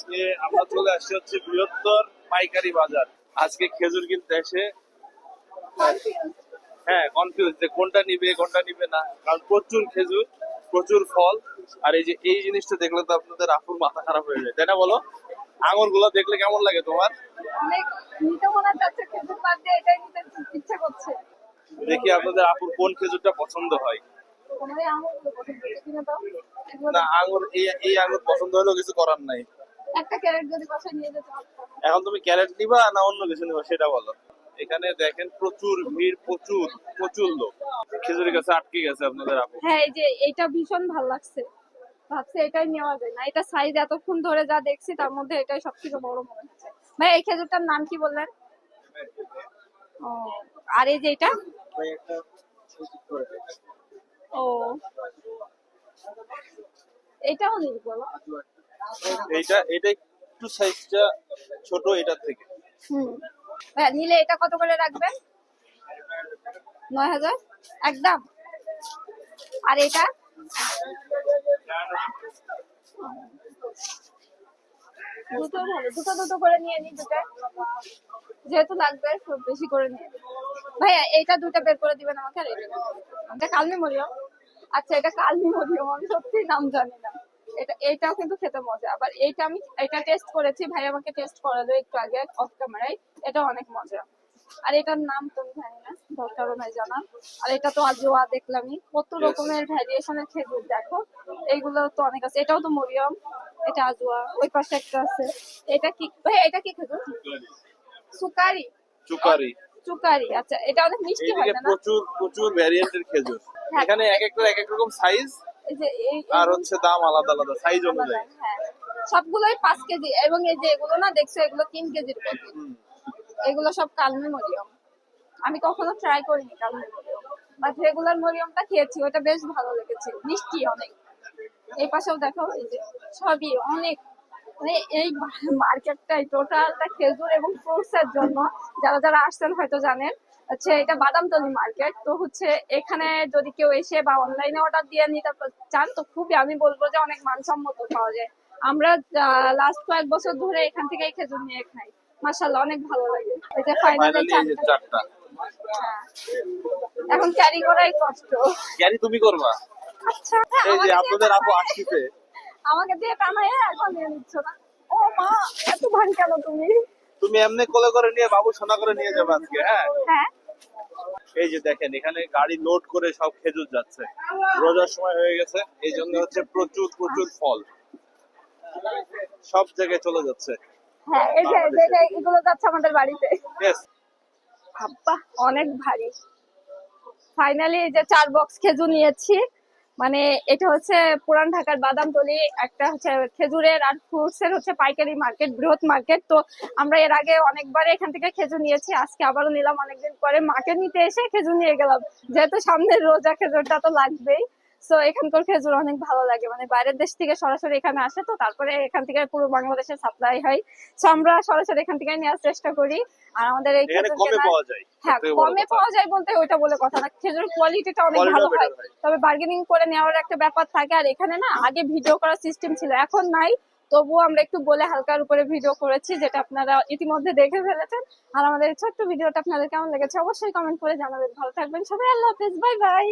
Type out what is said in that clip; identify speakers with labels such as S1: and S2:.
S1: আজকে আমরা চলে আসছি হচ্ছে বৃহত্তর পাইকারি বাজার। আজকে খেজুর কিনতে এসে হ্যাঁ কনফিউজ যে কোনটা নিবে কোনটা নিবে না কারণ প্রচুর খেজুর প্রচুর ফল। আর এই যে এই জিনিসটা দেখলে তো আপনাদের আপুর মাথা খারাপ হয়ে যায় তাই না বলো? আঙুরগুলো দেখলে কেমন লাগে তোমার? দেখি আপনাদের আপুর কোন খেজুরটা পছন্দ হয়। না আঙুর এই এই আঙুর পছন্দ হলেও কিছু করার নাই।
S2: একটা ক্যারেট যদি বাসায় নিয়ে যেতে
S1: এখন তুমি ক্যারেট নিবা না অন্য কিছু নিবা সেটা বলো। এখানে দেখেন প্রচুর ভিড় প্রচুর প্রচুর লোক। খেজুরের কাছে আটকে গেছে আপনাদের আপু
S2: হ্যাঁ এই যে এটা ভীষণ ভালো লাগছে। ভাবছি এটাই নেওয়া যায় না। এটা সাইজ এতক্ষণ ধরে যা দেখছি তার মধ্যে এটাই সব থেকে বড় মনে হচ্ছে। ভাই এই খেজুরটার নাম কি বললেন? ও আর এই যে এটা? ও। এটাও নিব বলো?
S1: এইটা এটা একটু সাইজটা ছোট এটার থেকে।
S2: হুম। ভাইয়া, নিলে এটা কত করে রাখবেন? নয় হাজার? একদম? আর এটা? দুটো ভালো দুটো দুটো করে নিয়ে নি দুটো। যেহেতু লাগবে খুব বেশি করে নিয়ে। ভাইয়া এইটা দুটো বের করে দিবেন আমাকে আর এটা। কালমি মরিয়ম আচ্ছা এটা কালমি মরিয়ম আমি সত্যি নাম জানি না। এটা এটাও কিন্তু খেতে মজা। আবার এইটা আমি এটা টেস্ট করেছি ভাই আমাকে টেস্ট করালো একটু আগে অফ ক্যামেরায় এটা অনেক মজা। আর এটার নাম তো আমি জানি না দরকারও নাই জানা। আর এটা তো আজোয়া দেখলামই। কত রকমের ভ্যারিয়েশনের খেজুর দেখো। এইগুলো তো অনেক আছে। এটাও তো মরিয়ম এটা আজোয়া ওই পাশে একটা আছে। এটা কি ভাই এটা কি খেজুর? সুকারি
S1: সুকারি
S2: চুকারি। আচ্ছা এটা অনেক মিষ্টি হয় না?
S1: প্রচুর প্রচুর ভ্যারিয়েন্টের খেজুর।
S2: হ্যাঁ।
S1: এখানে এক একটা এক এক রকম সাইজ আর হচ্ছে দাম আলাদা আলাদা সাইজ অনুযায়ী।
S2: হ্যাঁ। সবগুলোই পাঁচ কেজি এবং এই যে এগুলো না দেখছ এগুলো তিন কেজির প্যাকেট এগুলো সব কালমি মরিয়ম আমি কখনো ট্রাই করিনি কালমি মরিয়ম বাট রেগুলার মরিয়মটা খেয়েছি ওটা বেশ ভালো লেগেছে মিষ্টি অনেক। এই পাশেও দেখো এই যে সবই অনেক মানে এই মার্কেটটাই টোটালটা খেজুর এবং ফ্রুটস এর জন্য। যারা যারা আসছেন হয়তো জানেন হচ্ছে এটা বাদামতলি মার্কেট তো হচ্ছে এখানে যদি কেউ এসে বা অনলাইনে অর্ডার দিয়ে নিতে চান তো খুবই আমি বলব যে অনেক মানসম্মত পাওয়া যায়। আমরা লাস্ট কয়েক বছর ধরে এখান থেকে খেজুর নিয়ে খাই। মাসাল্লাহ অনেক ভালো লাগে। এই যে ফাইনালি
S1: চারটা
S2: এখন ক্যারি করাই কষ্ট।
S1: ক্যারি তুমি করবা?
S2: আচ্ছা
S1: এই যে আপনাদের আপু আসছে।
S2: আমাকে দিয়ে টানায় এখন নিয়ে নিচ্ছ না। ও মা এত ভান কেন তুমি?
S1: তুমি এমনি কোলে করে নিয়ে বাবু সোনা করে নিয়ে যাবে আজকে হ্যাঁ?
S2: হ্যাঁ।
S1: এই যে দেখেন এখানে গাড়ি লোড করে সব খেজুর যাচ্ছে। রোজার সময় হয়ে গেছে এই জন্য হচ্ছে প্রচুর প্রচুর ফল। সব জায়গায় চলে যাচ্ছে।
S2: হ্যাঁ এই যে এগুলো যাচ্ছে আমাদের বাড়িতে।
S1: Yes,
S2: আব্বা অনেক ভারী। ফাইনালি এই যে চার বক্স খেজুর নিয়েছি। মানে এটা হচ্ছে পুরান ঢাকার বাদামতলি, একটা হচ্ছে খেজুরের আর ফ্রুটস এর হচ্ছে পাইকারি মার্কেট, বৃহৎ মার্কেট। তো আমরা এর আগে অনেকবার এখান থেকে খেজুর নিয়েছি, আজকে আবারও নিলাম অনেকদিন পরে। মাকে নিতে এসে খেজুর নিয়ে গেলাম। যেহেতু সামনের রোজা খেজুরটা তো লাগবেই। তো এখানকার খেজুর অনেক ভালো লাগে। মানে বাইরের দেশ থেকে সরাসরি এখানে আসে তো তারপরে এখান থেকে পুরো বাংলাদেশে সাপ্লাই হয়। তো আমরা সরাসরি এখান থেকে নেওয়ার চেষ্টা করি। আর আমাদের এই খেজুর হ্যাঁ কমে পাওয়া যায় বলতে ওইটা বলে কথা না। খেজুর কোয়ালিটিটা অনেক ভালো হয়।
S1: হয়।
S2: তবে বার্গেনিং করে নেওয়ার একটা ব্যাপার থাকে। আর এখানে না আগে ভিডিও করার সিস্টেম ছিল এখন নাই। তবুও আমরা একটু বলে হালকার উপরে ভিডিও করেছি যেটা আপনারা ইতিমধ্যে দেখে ফেলেছেন। আর আমাদের ছোট্ট ভিডিওটা আপনাদের কেমন লেগেছে অবশ্যই কমেন্ট করে জানাবেন। ভালো থাকবেন সবাই আল্লাহ হাফেজ বাই বাই